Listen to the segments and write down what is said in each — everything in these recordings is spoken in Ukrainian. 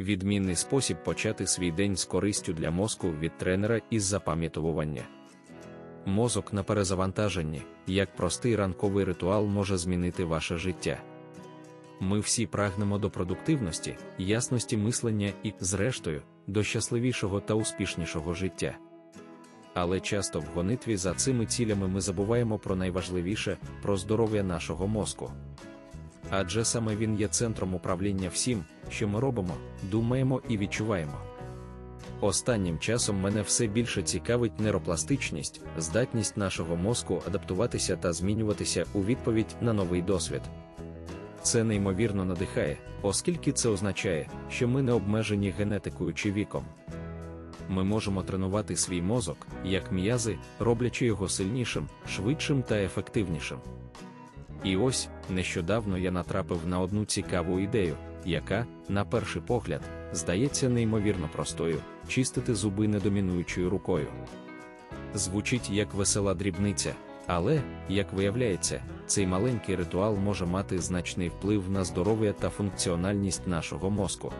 Відмінний спосіб почати свій день з користю для мозку від тренера із запам'ятовування. Мозок на перезавантаженні, як простий ранковий ритуал може змінити ваше життя. Ми всі прагнемо до продуктивності, ясності мислення і, зрештою, до щасливішого та успішнішого життя. Але часто в гонитві за цими цілями ми забуваємо про найважливіше про здоров'я нашого мозку. Адже саме він є центром управління всім, що ми робимо, думаємо і відчуваємо. Останнім часом мене все більше цікавить нейропластичність, здатність нашого мозку адаптуватися та змінюватися у відповідь на новий досвід. Це неймовірно надихає, оскільки це означає, що ми не обмежені генетикою чи віком. Ми можемо тренувати свій мозок, як м'язи, роблячи його сильнішим, швидшим та ефективнішим. І ось нещодавно я натрапив на одну цікаву ідею, яка, на перший погляд, здається неймовірно простою чистити зуби недомінуючою рукою. Звучить як весела дрібниця, але, як виявляється, цей маленький ритуал може мати значний вплив на здоров'я та функціональність нашого мозку.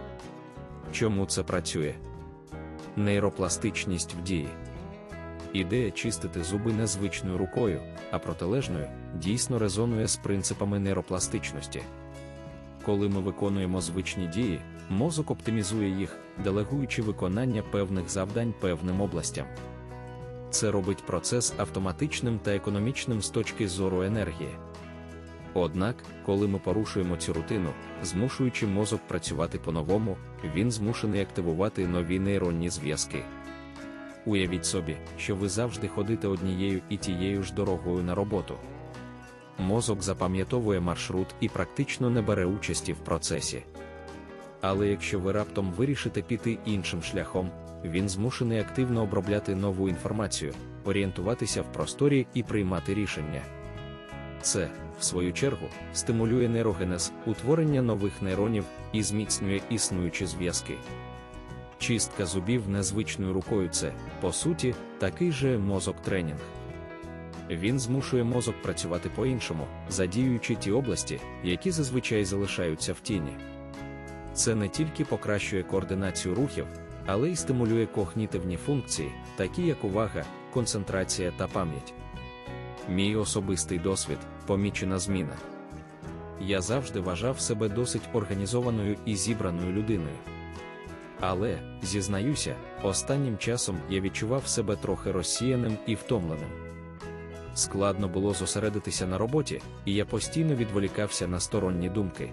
Чому це працює? Нейропластичність в дії. Ідея чистити зуби не звичною рукою, а протилежною, дійсно резонує з принципами нейропластичності. Коли ми виконуємо звичні дії, мозок оптимізує їх, делегуючи виконання певних завдань певним областям. Це робить процес автоматичним та економічним з точки зору енергії. Однак, коли ми порушуємо цю рутину, змушуючи мозок працювати по-новому, він змушений активувати нові нейронні зв'язки. Уявіть собі, що ви завжди ходите однією і тією ж дорогою на роботу. Мозок запам'ятовує маршрут і практично не бере участі в процесі. Але якщо ви раптом вирішите піти іншим шляхом, він змушений активно обробляти нову інформацію, орієнтуватися в просторі і приймати рішення. Це, в свою чергу, стимулює нейрогенез, утворення нових нейронів і зміцнює існуючі зв'язки. Чистка зубів незвичною рукою це, по суті, такий же мозок тренінг. Він змушує мозок працювати по-іншому, задіюючи ті області, які зазвичай залишаються в тіні. Це не тільки покращує координацію рухів, але й стимулює когнітивні функції, такі як увага, концентрація та пам'ять. Мій особистий досвід помічена зміна. Я завжди вважав себе досить організованою і зібраною людиною. Але, зізнаюся, останнім часом я відчував себе трохи розсіяним і втомленим. Складно було зосередитися на роботі, і я постійно відволікався на сторонні думки.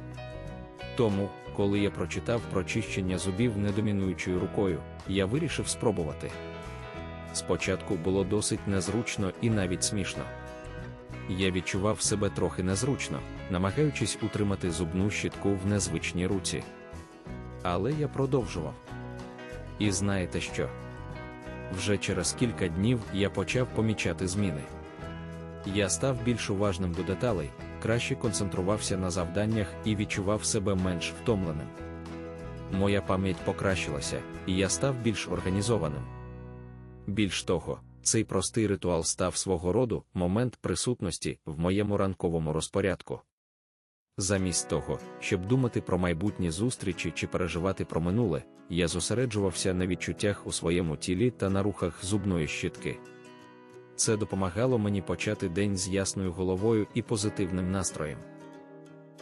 Тому, коли я прочитав про чищення зубів недомінуючою рукою, я вирішив спробувати. Спочатку було досить незручно і навіть смішно. Я відчував себе трохи незручно, намагаючись утримати зубну щітку в незвичній руці. Але я продовжував. І знаєте що? Вже через кілька днів я почав помічати зміни. Я став більш уважним до деталей, краще концентрувався на завданнях і відчував себе менш втомленим. Моя пам'ять покращилася, і я став більш організованим. Більш того, цей простий ритуал став свого роду момент присутності в моєму ранковому розпорядку. Замість того, щоб думати про майбутні зустрічі чи переживати про минуле, я зосереджувався на відчуттях у своєму тілі та на рухах зубної щітки. Це допомагало мені почати день з ясною головою і позитивним настроєм.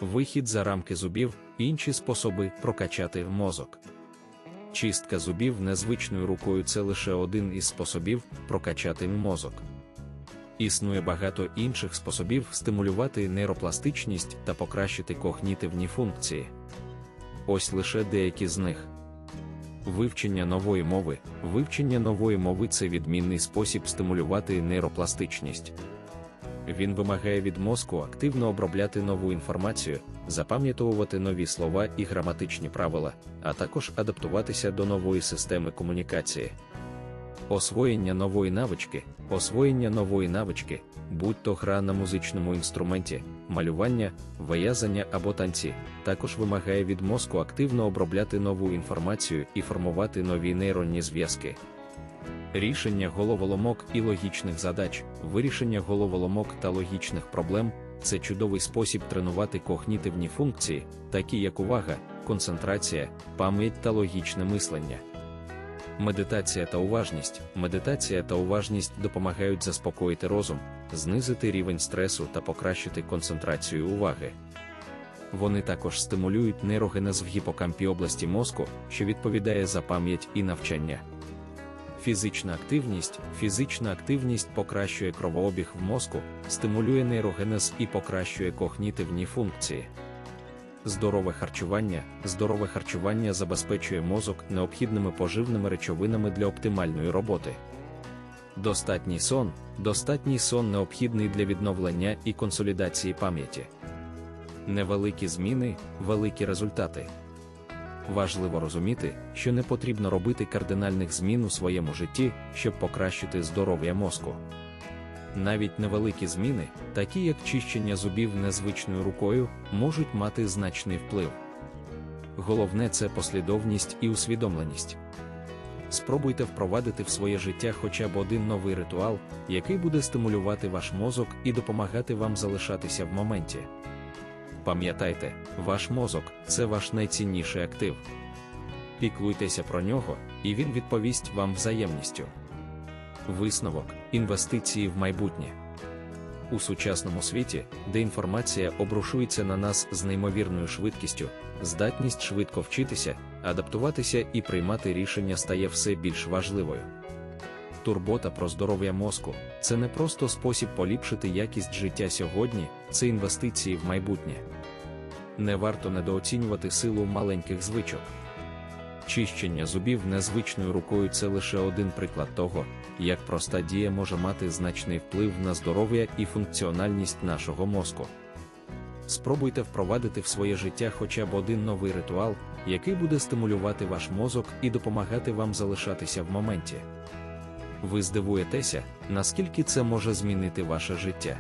Вихід за рамки зубів інші способи прокачати мозок. Чистка зубів незвичною рукою це лише один із способів прокачати мозок. Існує багато інших способів стимулювати нейропластичність та покращити когнітивні функції. Ось лише деякі з них. Вивчення нової мови. Вивчення нової мови це відмінний спосіб стимулювати нейропластичність. Він вимагає від мозку активно обробляти нову інформацію, запам'ятовувати нові слова і граматичні правила, а також адаптуватися до нової системи комунікації. Освоєння нової навички, освоєння нової навички, будь-то гра на музичному інструменті, малювання, виязання або танці, також вимагає від мозку активно обробляти нову інформацію і формувати нові нейронні зв'язки. Рішення головоломок і логічних задач, вирішення головоломок та логічних проблем це чудовий спосіб тренувати когнітивні функції, такі як увага, концентрація, пам'ять та логічне мислення. Медитація та уважність. Медитація та уважність допомагають заспокоїти розум, знизити рівень стресу та покращити концентрацію уваги. Вони також стимулюють нейрогенез в гіпокампі області мозку, що відповідає за пам'ять і навчання. Фізична активність. Фізична активність покращує кровообіг в мозку, стимулює нейрогенез і покращує когнітивні функції. Здорове харчування. Здорове харчування забезпечує мозок необхідними поживними речовинами для оптимальної роботи. Достатній сон. Достатній сон необхідний для відновлення і консолідації пам'яті. Невеликі зміни, великі результати. Важливо розуміти, що не потрібно робити кардинальних змін у своєму житті, щоб покращити здоров'я мозку. Навіть невеликі зміни, такі як чищення зубів незвичною рукою, можуть мати значний вплив. Головне це послідовність і усвідомленість. Спробуйте впровадити в своє життя хоча б один новий ритуал, який буде стимулювати ваш мозок і допомагати вам залишатися в моменті. Пам'ятайте, ваш мозок це ваш найцінніший актив. Піклуйтеся про нього, і він відповість вам взаємністю. Висновок інвестиції в майбутнє. У сучасному світі, де інформація обрушується на нас з неймовірною швидкістю, здатність швидко вчитися, адаптуватися і приймати рішення стає все більш важливою. Турбота про здоров'я мозку це не просто спосіб поліпшити якість життя сьогодні, це інвестиції в майбутнє. Не варто недооцінювати силу маленьких звичок. Чищення зубів незвичною рукою це лише один приклад того, як проста дія може мати значний вплив на здоров'я і функціональність нашого мозку. Спробуйте впровадити в своє життя хоча б один новий ритуал, який буде стимулювати ваш мозок і допомагати вам залишатися в моменті. Ви здивуєтеся, наскільки це може змінити ваше життя.